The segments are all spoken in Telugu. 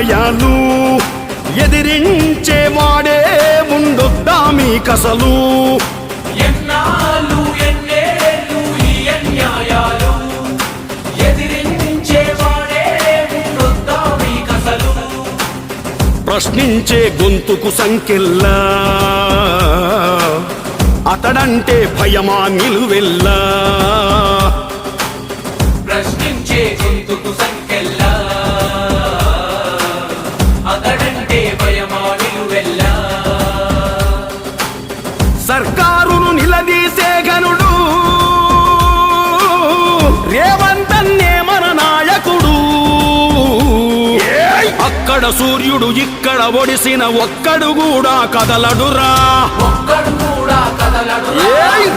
అన్యాయాలు ముందొద్దా ఈ అన్యాయాలు? ఎదిరించేవాడే ఉండొద్దా మీకసలు ప్రశ్నించే గొంతుకు సంకెల్లా. అతడంటే భయమా నిలువెల్లా. ప్రశ్నించే గొంతుకు సంకెల్లా. సర్కారును నిలదీసే గనుడు. రేవంతన్నే మన నాయకుడు! అక్కడ సూర్యుడు ఇక్కడ ఒడిసిన ఒక్కడు కూడా కదలడురా.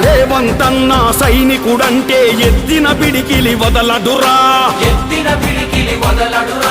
రేవంతన్న సైనికుడంటే ఎత్తిన పిడికిలి వదలడురా. ఎత్తిన పిడికిలి వదలడురా.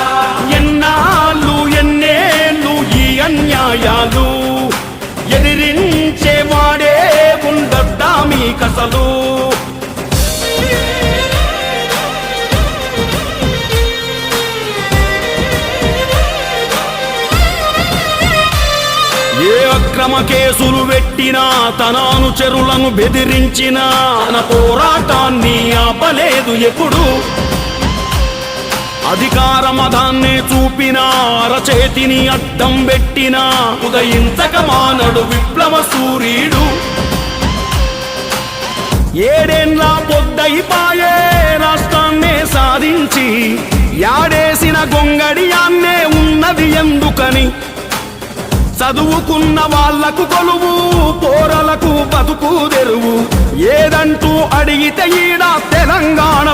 ఏ అక్రమ కేసులు పెట్టినా తన అనుచరులను బెదిరించినా తన పోరాటాన్ని ఆపలేదు ఎప్పుడు. అధికారమదాన్ని చూపిన అరచేతిని అడ్డం పెట్టిన ఉదయించక మానడు విప్లవ సూర్యుడు ఏడేండ్ల పొద్దయిపాయే రాష్ట్రాన్నే సాధించి యాడేసిన గొంగడియాన్నే ఉన్నది ఎందుకని? చదువుకున్న వాళ్ళకు కొలువు పోరలకు బతుకు తెరువు. ఏదంటూ అడిగితే ఈడ తెలంగాణ